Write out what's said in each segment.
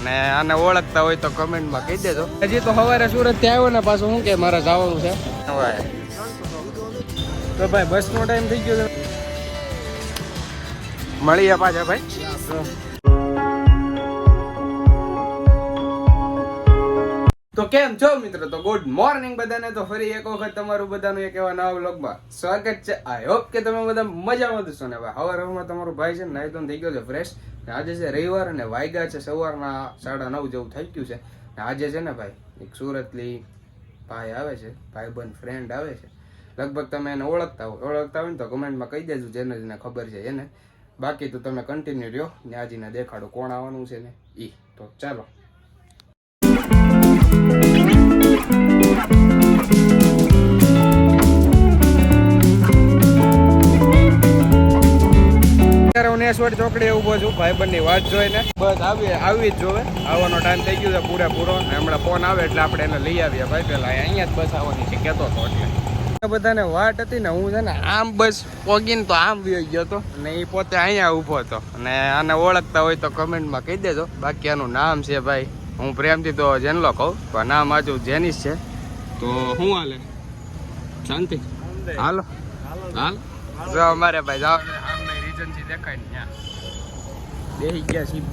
અને આને ઓળખતા હોય તો કમેન્ટમાં કહી દેજો. હજી તો સવારે સુરતથી આવ્યો ને પાછું શું કે મારે જવાનું છે? તો ભાઈ બસનો ટાઈમ થઈ ગયો છે. મળીએ પાછા ભાઈ. તો કેમ છો મિત્રો? તો ગુડ મોર્નિંગ બધાને. તો ફરી એક વખત તમારું બધાનું એક એવા નવા બ્લોગમાં સ્વાગત છે. આઈ હોપ કે તમે બધા મજામાં દશો ને ભાઈ હવાર હવારમાં તમારો ભાઈ છે નાઈ તો થઈ ગયો છે ફ્રેશ આજે છે રવિવાર અને વાયગા છે. સવારના સાડા નવ જેવું થઈ ગયું છે. ને આજે છે ને ભાઈ, એક સુરતલી ભાઈ આવે છે. ભાઈબંધ ફ્રેન્ડ આવે છે. લગભગ તમે એને ઓળખતા હોય ઓળખતા હોય ને તો કમેન્ટમાં કહી દેજો જેને જેને ખબર છે એને. બાકી તો તમે કન્ટિન્યુ રહ્યો. ને આજીને દેખાડો કોણ આવવાનું છે ને એ તો ચાલો. અત્યારે ચોકડી ઊભો છું ભાઈબંધની વાત જોઈને. બસ આવી આવી જ જોવે. આવવાનો ટાઈમ થઈ ગયો છે પૂરેપૂરો. ને હમણાં ફોન આવે એટલે આપણે એને લઈ આવીએ. ભાઈ પેલા અહીંયા જ બસ આવવાની છે કહેતો હતો એટલે. બધાને વાટ હતી ને હું છે ને આમ બસ પોગીને તો આમ વ્યો ગયો હતો. અને એ પોતે અહીંયા ઊભો હતો. અને આને ઓળખતા હોય તો કમેન્ટમાં કહી દેજો. બાકી આનું નામ છે ભાઈ હું પ્રેમથી તો જેનલો કહું પણ નામ આજુ જેનિસ છે. તો શું હાલે? શાંતિ? હાલો? હાલ? જો અમારે ભાઈ જાઓ. રીજન્સી દેખાય ને ત્યાં. બેસી ગયા સીપ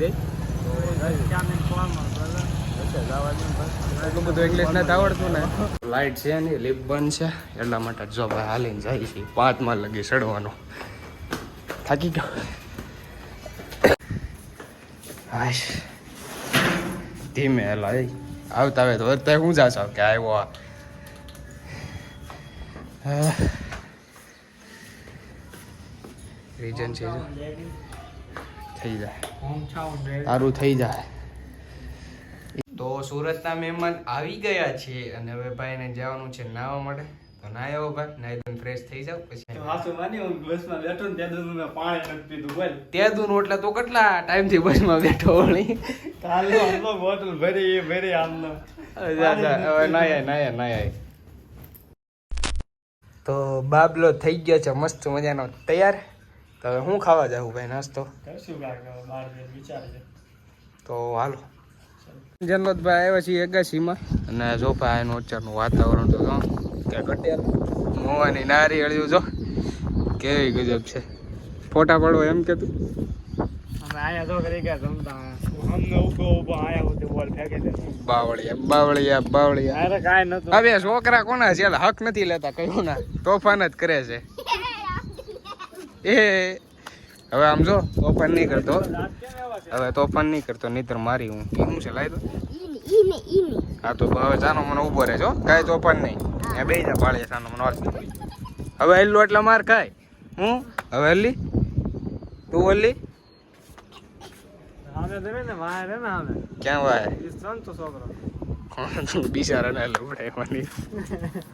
ને. લાઈટ છે નહીં લિફ્ટ બંધ છે. એટલા માટે જો ભાઈ હાલીને જાય છે. પાંચમાં લગી ચડવાનો. થાકી ગયો. હાશ. ધીમે હેલા આવતા આવે તો અત્યારે હું જાશો કે આવ્યો આ. રીજન છે. થઈ જાય. સારું થઈ જાય. તો સુરતના મહેમાન આવી ગયા છે અને હવે ભાઈને જવાનું છે નાવા માટે. તો નાયો ભાઈ નાઈ ધોઈને ફ્રેશ થઈ જાવ પછી વાસુ માની હું બસમાં બેઠો ને ત્યાં મેં પાણી નથી પીધું બોલ. ત્યાં દૂર એટલે તો કેટલા ટાઈમથી બસમાં બેઠો વળી? કાલે આટલો બોટલ ભરી ભરી આમનો. હવે નાય નાય નાયા તો બાબલો થઈ ગયો છે મસ્ત મજાનો તૈયાર. તો હવે હું ખાવા જાઉં ભાઈ નાસ્તો? તો હાલો. જનલોતભાઈ આવ્યા છીએ એગાસીમાં અને જો ભાઈ એનું અત્યારનું વાતાવરણ તો કે કટેલ મોવાની નારી હળ્યું જો કેવી ગજબ છે. ફોટા પાડો એમ કે તું? અમે આયા તો કરી ગયા જમતા અમને ઊભો ઊભો આયા હોતે બોલ ફેંકી દે. બાવળિયા બાવળિયા બાવળિયા. અરે કાઈ નતું હવે છોકરા કોના છે? હક નથી લેતા કયું ના? તોફાન જ કરે છે. એ. હવે આમ જો તોફાન નહીં કરતો. હવે તો એવા તોફાન નહીં કરતો નહીતર મારી હું કેવું છે લાવી ini. હા તો હવે ચાનો મને ઊભો રહે છો કાંઈ તોફાન નહીં. એ બે જા પાડે ચાનો મને વાત હવે હલ્લું એટલે માર ખાય. હું? હવે હલ્લી? તું હલ્લી? ક્યાં વાય બિચારા ને લવડાય મને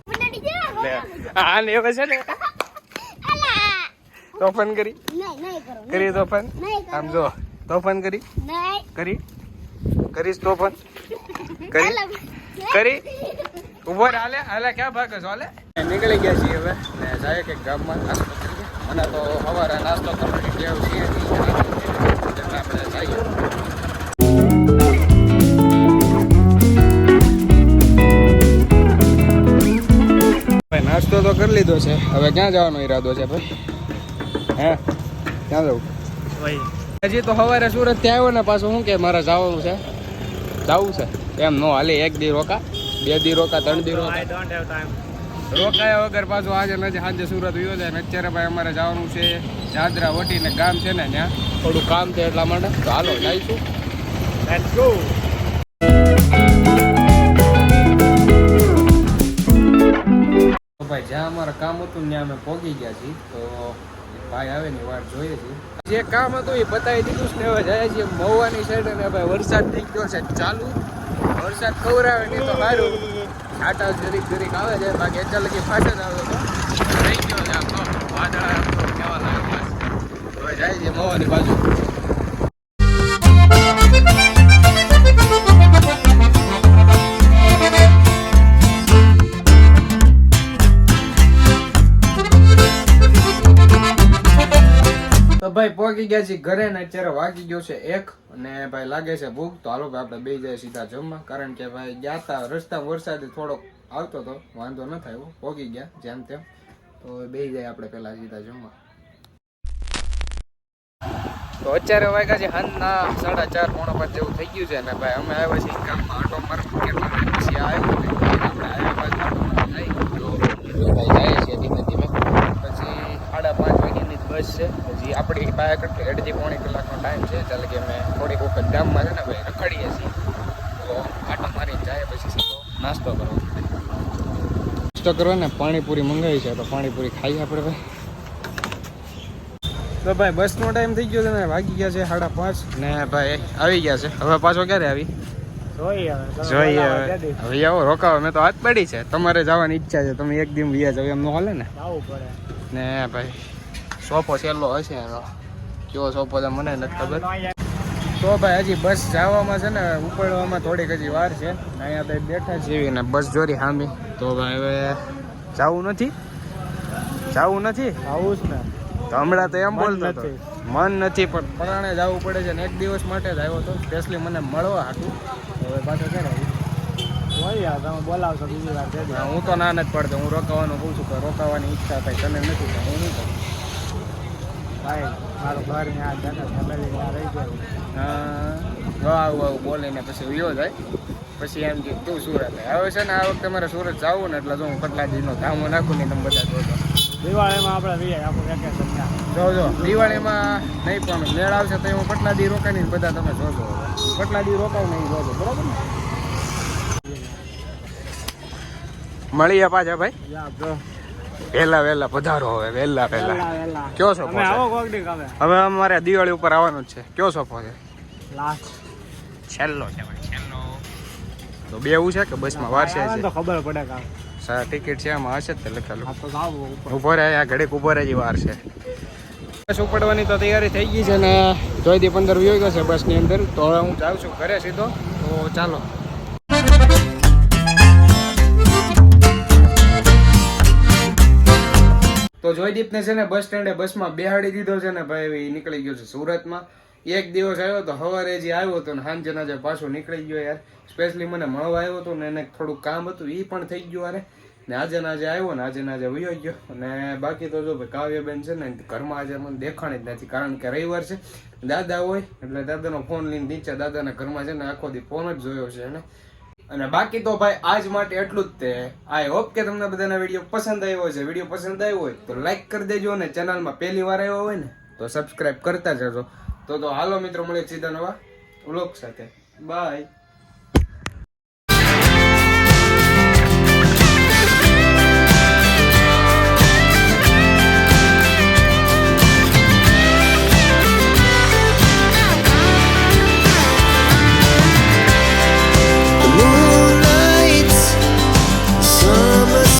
Benar dia. લે આ ને હવે છે ને. તોફાન કરી. કરી તોફાન? આમ જો તોફાન કરી? કરી? કરીશ તોફાન? કરી? કરી? ઊભો હાલે હાલે ક્યાં ભાગે છો હાલે? નીકળી ગયા છીએ હવે ને જાય કે ગામમાં નાસ્તો અને તો સવારે નાસ્તો કરવાની ટેવ છે આપણે જઈએ. ભાઈ નાસ્તો તો કરી લીધો છે. હવે ક્યાં જવાનો ઈરાદો છે ભાઈ? હે? ક્યાં જવું હજી તો સવારે સુરતથી આવ્યો ને પાછું શું કે મારે જવાનું છે? જવું છે. એમ નો હાલે એક દી રોકા બે દી રોકા ત્રણ દી રોકા. રોકાયા વગર પાછું આજે નથી સાંજે સુરત વયો જાય ને અત્યારે ભાઈ અમારે જવાનું છે ચાદરા વટીને ગામ છે ને ત્યાં. થોડું કામ છે એટલા માટે. તો હાલો જઈશું. લેટ્સ ગો ભાઈ જ્યાં અમારે કામ હતું ત્યાં અમે પહોંચી ગયા છીએ. તો ભાઈ આવે ને વાર જોઈએ છીએ જે કામ હતું એ પતાવી દીધું ને હવે જાય છીએ મહુવાની સાઈડ અને ભાઈ વરસાદ થઈ ગયો છે ચાલુ. વરસાદ ખવડાવે નહીં તો સારું છાટા જરીક જરીક આવે છે, બાકી એટલા લગી ફાટે જ આવે તો થઈ ગયો છે આમ તો. વાદળ કેવા લાગે હવે જાય છે મહુવાની બાજુ. પહોંચી ગયા છીએ ઘરે ને અત્યારે વાગી ગયો છે એક અને ભાઈ લાગે છે ભૂખ. તો હાલો ભાઈ આપણે બે જાય સીધા જમવા. કારણ કે ભાઈ ગયા હતા રસ્તા વરસાદ થોડો આવતો હતો વાંધો ન થાય પોગી ગયા જેમ તેમ. તો બે જાય આપણે પેલા સીધા જમવા. તો અત્યારે વાગ્યા છે હાંજના સાડા ચાર, પોણા પાંચ જેવું થઈ ગયું છે ને ભાઈ અમે આવ્યા છીએ ગામમાં આટો મારવા. કેટલા પછી આવ્યો ને આપણે આવ્યા બાદ આટો મારવા તો જાય છે ધીમે ધીમે પછી સાડા પાંચ વાગ્યાની જ બસ છે. હજી આપણી પાસે કેટલી અડધી પોણી કલાકનો ટાઈમ છે. ચાલે કે અમે થોડીક વખત ગામમાં છે ને ભાઈ રખડીએ છીએ. તો આટો મારીને જાય પછી સીધો નાસ્તો કરવો. નાસ્તો કરવા ને પાણીપુરી મંગાવી છે. તો પાણીપુરી ખાઈએ આપણે ભાઈ. તો ભાઈ બસનો ટાઈમ થઈ ગયો છે ને વાગી ગયા છે સાડા પાંચ. ને ભાઈ આવી ગયા છે. હવે પાછો ક્યારે આવી? જોઈએ હવે હવે. હવે આવો રોકાવો. મેં તો હાથ પડી છે. તમારે જવાની ઈચ્છા છે. તમે એક દિન વ્યા જાવ એમ ન હાલે ને? ને ભાઈ. સોફો છેલ્લો હશે એનો. કેવો સોફો છે મને નથી ખબર. તો ભાઈ હજી બસ જવામાં છે ને ઉપડવામાં થોડીક હજી વાર છે. અહીંયા ભાઈ બેઠા છીએ ને બસ જોરી હામી. તો ભાઈ હવે જવું નથી? જવું નથી? આવું જ ને. તો હમણાં તો એમ બોલતો હતો. નથી. મન નથી પણ પરાણે જવું પડે છે ને એક દિવસ માટે જ આવ્યો હતો સ્પેશલી મને મળવા હતું હવે પાછો ક્યારે બોલાવશો બીજી વાર હું તો ના નથી પડતો. હું રોકાવાનું કહું છું પણ રોકાવાની ઈચ્છા થાય તને નથી હું નહીં કરું. ભાઈ મારું ઘર ત્યાં ને ફેમિલી ત્યાં રહી ગયું. હા આવું આવું બોલીને પછી વિયો જાય. પછી એમ કે તું સુરત હવે છે ને આ વખતે મારે સુરત જવું ને એટલે જો હું કેટલા દિનનો ધામો નાખું ને તમે બધા જોજો. દિવાળીમાં આપણે રહીએ આપણું વેકેશન ત્યાં જોજો દિવાળીમાં નહીં પણ મેળ આવશે તો હું કેટલા દી રોકાઈને બધા તમે જોજો કેટલા દી રોકાવ નહીં જોજો બરોબર ને? મળીએ પાછા ભાઈ. વેલા વહેલા પધારો હવે વેલા વેલા. કયો દી હવે. અમારે દિવાળી ઉપર આવવાનું છે. કયો છે લાસ્ટ. છેલ્લો છે છેલ્લો. તો બેવું છે કે બસમાં વારસે આવે છે? તો ખબર પડે કા સા ટિકિટ છે આમાં હશે તે લખેલું. ઊભો રહે આ ઘડીક ઊભો રહે વાર છે. બસ ઉપડવાની તો તૈયારી થઈ ગઈ છે ને જોઈથી પંદર વ્યો ગયો છે બસની અંદર. તો હવે હું જાઉં છું ઘરે સીધો. તો ચાલો. તો જોયદીપને છે ને બસ સ્ટેન્ડે બસમાં બેહાડી દીધો છે ને ભાઈ નીકળી ગયો છે સુરતમાં. એક દિવસ આવ્યો તો સવારે જે આવ્યો હતો ને સાંજના જે પાછો નીકળી ગયો યાર. સ્પેશિયલી મને મળવા આવ્યો હતો ને એને થોડુંક કામ હતું એ પણ થઈ ગયું અરે ને આજે ના આજે આવ્યો ને આજે ના આજે વયો ગયો. અને બાકી તો જો ભાઈ કાવ્યબેન છે ને ઘરમાં આજે મને દેખાણી જ નથી, કારણ કે રવિવાર છે. દાદા હોય, એટલે દાદાનો ફોન લઈને નીચે દાદાના ઘરમાં છે ને આખો દી ફોન જ જોયો છે એને. અને બાકી તો ભાઈ આજ માટે એટલું જ તે. આઈ હોપ કે તમને બધાના વીડિયો પસંદ આવ્યો છે વીડિયો પસંદ આવ્યો હોય તો લાઈક કરી દેજો અને ચેનલમાં પહેલી વાર આવ્યો હોય ને, તો સબસ્ક્રાઇબ કરતા જજો. તો તો હાલો મિત્રો, મળીએ સીધા નવા વ્લોગ સાથે. બાય